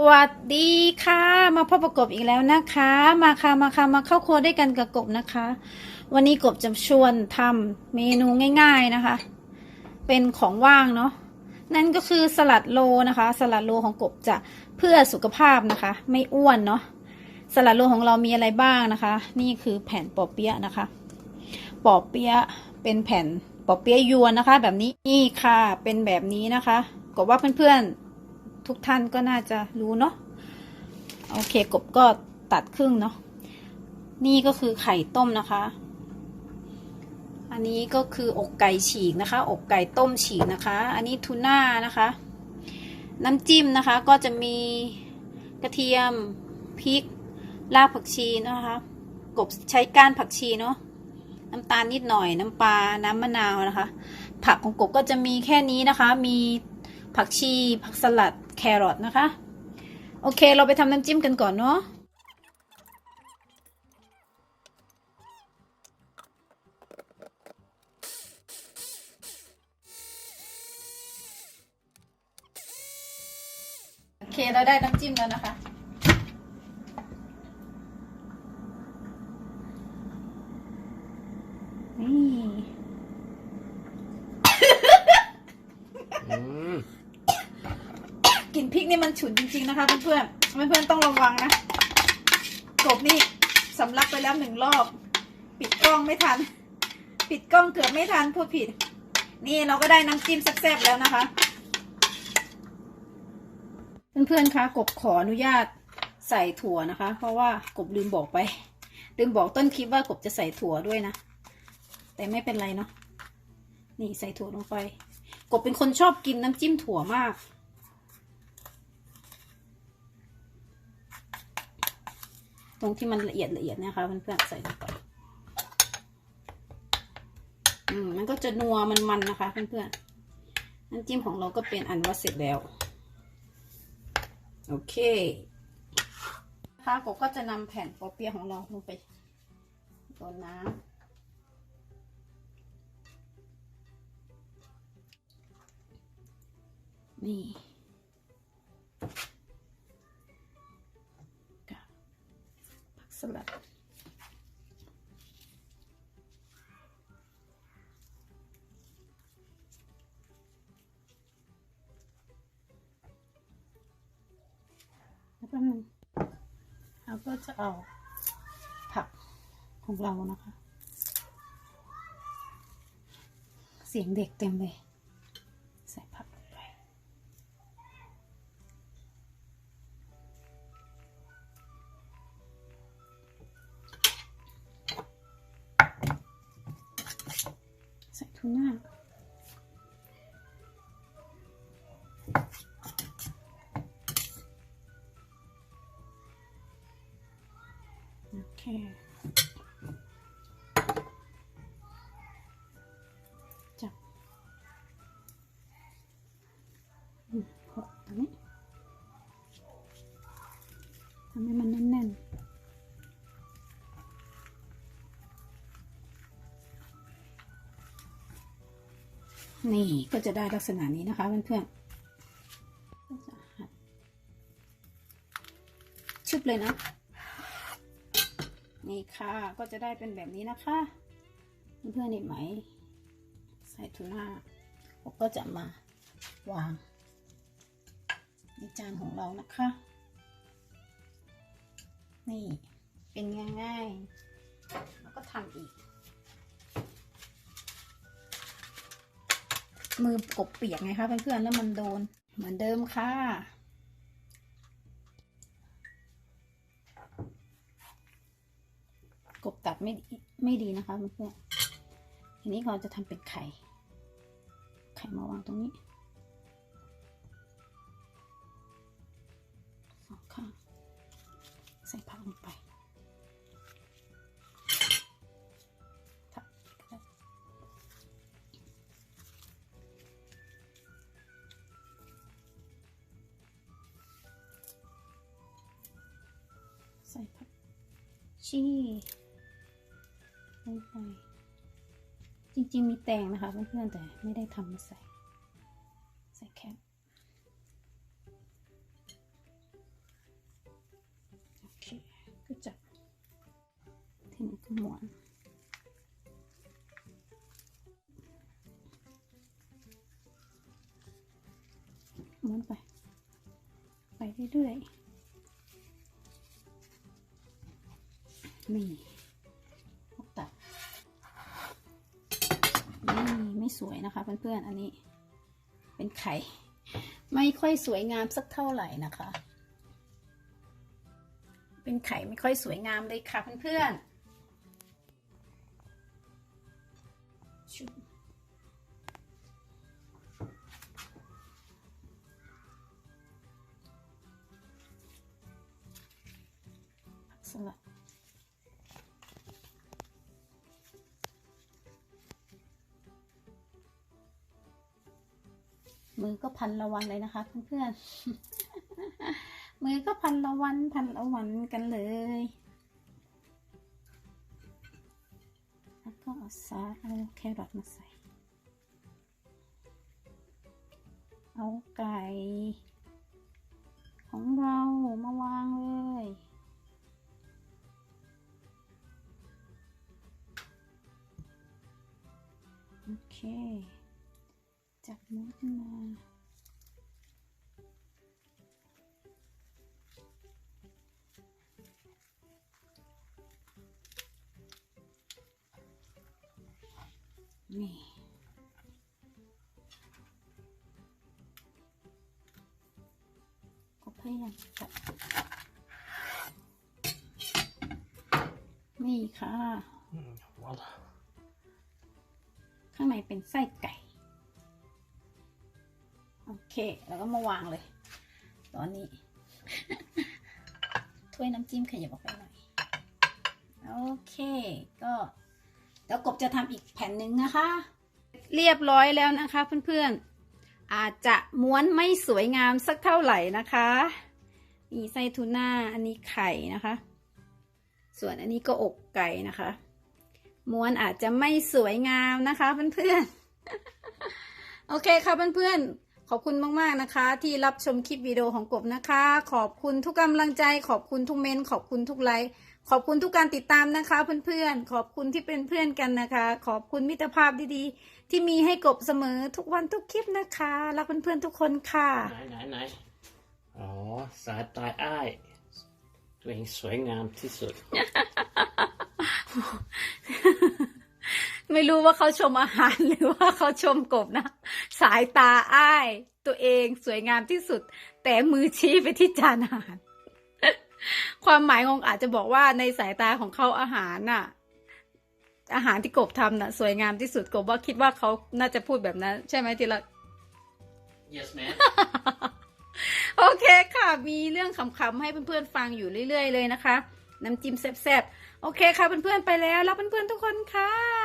สวัสดีค่ะ มาพบประกบอีกแล้วนะคะ มาค่ะมาค่ะมาเข้าครัวด้วยกันกับกบนะคะ วันนี้กบจะชวนทำเมนูง่าย ๆนะคะ เป็นของว่างเนาะนั่นก็คือสลัดโลนะคะ สลัดโลของกบจะเพื่อสุขภาพนะคะ ไม่อ้วนเนาะสลัดโลของเรามีอะไรบ้างนะคะ นี่คือแผ่นปอเปี๊ยะนะคะ ปอเปี๊ยะเป็นแผ่นปอเปี๊ยะยวนนะคะ แบบนี้นี่ค่ะเป็นแบบนี้นะคะกบว่าเพื่อนๆ ทุกท่านก็น่าจะรู้เนาะโอเคกบก็ตัดครึ่งเนาะนี่ก็คือไข่ต้มนะคะ อันนี้ก็คืออกไก่ฉีกนะคะ อกไก่ต้มฉีกนะคะ อันนี้ทูน่านะคะ น้ำจิ้มนะคะก็จะมีกระเทียมพริกรากผักชีนะคะ กบใช้ก้านผักชีเนาะน้ำตาลนิดหน่อยน้ำปลาน้ำมะนาวนะคะ ผักของกบก็จะมีแค่นี้นะคะ มีผักชีผักสลัด แครอทนะคะ โอเค เราไปทำน้ำจิ้มกันก่อนเนาะโอเค เราได้น้ำจิ้มแล้วนะคะนี่ อืม กลิ่น พริกนี่มันฉุนจริง ๆนะคะ เพื่อนๆเพื่อนๆต้องระวังนะกบนี่สำลักไปแล้วหนึ่งรอบ ปิดกล้องไม่ทัน ปิดกล้องเกือบไม่ทันพูดผิด นี่เราก็ได้น้ำจิ้มแซ่บๆแล้วนะคะ เพื่อนๆคะกบขออนุญาตใส่ถั่วนะคะ เพราะว่ากบลืมบอกไป ลืมบอกต้นคลิปว่ากบจะใส่ถั่วด้วยนะ แต่ไม่เป็นไรเนาะนี่ใส่ถั่วลงไป กบเป็นคนชอบกินน้ำจิ้มถั่วมาก ตรงที่มันละเอียดละเอียดนะคะเพื่อนๆใส่ลงไปอืมมันก็จะนัวมันมันนะคะเพื่อนๆน้ำจิ้มของเราก็เป็นอันว่าเสร็จแล้ว โอเคนะคะกก็จะนำแผ่นปอเปี๊ยะของเราลงไปโดนน้ำนี่ แล้วก็มันเราก็จะเอาผักของเรานะคะ เสียงเด็กเต็มเลย ใส่ผักลงไปใส่ทูน่า ทำให้มันแน่นๆ นี่ก็จะได้ลักษณะนี้นะคะเพื่อนๆชุบเลยนะ นี่ค่ะ ก็จะได้เป็นแบบนี้นะคะ เพื่อนๆเห็นไหม ใส่ทูน่าผมก็จะมาวางในจานของเรานะคะ นี่เป็นง่ายๆแล้วก็ทำอีก มือกบเปียกไงคะเพื่อนๆแล้วมันโดนเหมือนเดิมค่ะกบตัดไม่ไม่ดีนะคะเพื่อนๆทีนี้เราจะทำเป็นไข่ ไข่มาวางตรงนี้ ใส่ผักชีลงไปจริงๆมีแตงนะคะเพื่อนๆแต่ไม่ได้ทำมาใส่ ใส่แคบโอเคก็จับทีนี้ก็หมวนหมุนไป ไปเรื่อยๆ นี่ตัดนี่ไม่สวยนะคะเพื่อนๆ อันนี้ เป็นไข่ ไม่ค่อยสวยงามสักเท่าไหร่นะคะ เป็นไข่ไม่ค่อยสวยงามเลยค่ะเพื่อนๆชุบสลัด มือก็พันละวันเลยนะคะ เพื่อนๆ มือก็พันละวันพันละวันกันเลย แล้วก็เอาซอสเอาแครอทมาใส่ เอาไก่ ของเรามาวางเลยโอเค จับมือขึ้นมา นี่ก็พยายามจับนี่ค่ะ Mm, Voilà. ข้างในเป็นไส้ไก่ โอเค แล้วก็มาวางเลย ตอนนี้ ถ้วยน้ำจิ้มขยับออกไปหน่อย โอเค ก็เดี๋ยวกบจะทำอีกแผ่นหนึ่งนะคะ เรียบร้อยแล้วนะคะเพื่อนๆ อาจจะม้วนไม่สวยงามสักเท่าไหร่นะคะ มีไส้ทูน่า อันนี้ไข่นะคะ ส่วนอันนี้ก็อกไก่นะคะ ม้วนอาจจะไม่สวยงามนะคะเพื่อนๆ โอเคค่ะเพื่อนๆ ขอบคุณมาก ๆ นะคะ ที่รับชมคลิปวิดีโอของกบนะคะ ขอบคุณทุกกำลังใจ ขอบคุณทุกเมนต์ขอบคุณทุกไลค์ขอบคุณทุกการติดตามนะคะ เพื่อนๆ ขอบคุณที่เป็นเพื่อนกันนะคะ ขอบคุณมิตรภาพดีๆ ที่มีให้กบเสมอทุกวันทุกคลิปนะคะรักเพื่อนๆทุกคนค่ะไหนไหนไหนอ๋อสายตายอ้ายตัวเองสวยงามที่สุด ไม่รู้ว่าเขาชมอาหารหรือว่าเขาชมกบนะ สายตาอ้าย ตัวเองสวยงามที่สุด แต่มือชี้ไปที่จานอาหาร ความหมายของอาจจะบอกว่าในสายตาของเขาอาหารน่ะ อาหารที่กบทำน่ะ สวยงามที่สุดกบว่าคิดว่าเขาน่าจะพูดแบบนั้น ใช่ไหมทีละ yes man โอเคค่ะ มีเรื่องขำๆให้เพื่อนๆฟังอยู่เรื่อยๆเลยนะคะ น้ำจิ้มแซ่บๆ โอเคค่ะเพื่อนๆไปแล้ว แล้วเพื่อนๆทุกคนค่ะ